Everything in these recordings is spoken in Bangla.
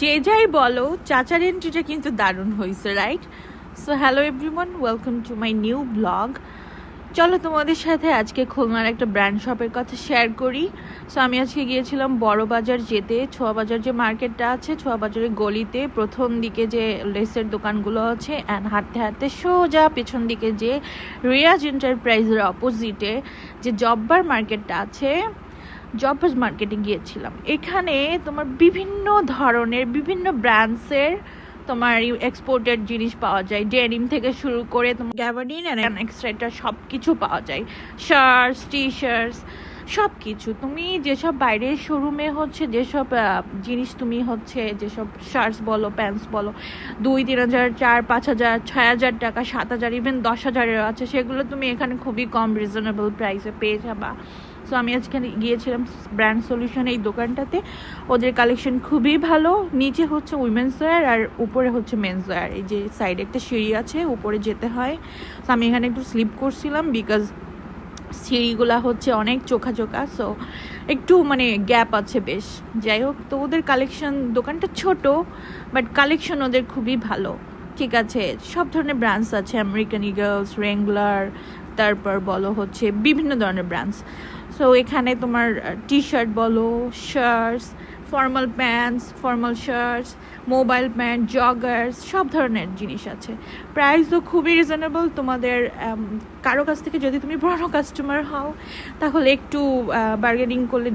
যে যাই বলো, চাচার এন্ট্রিটা কিন্তু দারুণ হয়েছে right so hello everyone welcome to my new blog চলো তোমাদের সাথে আজকে খুলনার একটা ব্র্যান্ড শপের কথা শেয়ার করি। সো আমি আজকে গিয়েছিলাম বড় বাজার যেতে ছোয়া বাজার যে মার্কেটটা আছে ছোয়া বাজারের গলিতে, প্রথম দিকে যে লেসের দোকানগুলো আছে অ্যান্ড হাঁটতে হাঁটতে সোজা পেছন দিকে যে রিয়াজ এন্টারপ্রাইজের অপোজিটে যে জব্বার মার্কেটটা আছে জবস মার্কেটে গিয়েছিলাম। এখানে তোমার বিভিন্ন ধরনের, বিভিন্ন ব্র্যান্ডসের তোমার এক্সপোর্টেড জিনিস পাওয়া যায়। ডেনিম থেকে শুরু করে তোমার গ্যাভারিন অ্যান্ড এক্সট্রা সব কিছু পাওয়া যায়। শার্টস টি শার্টস সব কিছু তুমি যেসব বাইরের শোরুমে হচ্ছে, যেসব জিনিস তুমি হচ্ছে, যেসব শার্টস বলো প্যান্টস বলো, দুই, তিন হাজার, চার, পাঁচ হাজার, ছয় হাজার টাকা, সাত হাজার ইভেন দশ হাজারের আছে, সেগুলো তুমি এখানে খুবই কম রিজনেবল প্রাইসে পেয়ে যাবা। সো আমি আজকে গিয়েছিলাম ব্র্যান্ড সলিউশন এই দোকানটাতে। ওদের কালেকশন খুবই ভালো। নিচে হচ্ছে উইমেন্স ওয়্যার আর উপরে হচ্ছে মেন্স ওয়্যার এই যে সাইডে একটা সিঁড়ি আছে, উপরে যেতে হয়। তো আমি এখানে একটু স্লিপ করছিলাম বিকজ সিঁড়িগুলা হচ্ছে অনেক চোখা চোখা সো একটু মানে গ্যাপ আছে বেশ। যাই হোক তো ওদের কালেকশন দোকানটা ছোট বাট কালেকশন ওদের খুবই ভালো। ঠিক আছে, সব ধরনের ব্র্যান্ডস আছে আমেরিকান ইগলস রেঙ্গুলার তারপর বলো হচ্ছে বিভিন্ন ধরনের ব্র্যান্ডস সো এখানে তোমার টি শার্ট বলো shirts formal pants formal shirts mobile pant joggers সব ধরনের জিনিস আছে। প্রাইসও খুবই রিজনেবল তোমাদের কারও কাছ থেকে যদি তুমি পুরনো কাস্টমার হও, তাহলে একটু বার্গেনিং করলে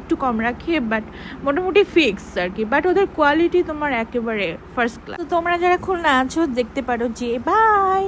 একটু কম রাখে বাট মোটামুটি ফিক্স আর কি। বাট ওদের কোয়ালিটি তোমার একেবারে ফার্স্ট ক্লাস তোমরা যারা খুলনা আছো, দেখতে পারো যে বাই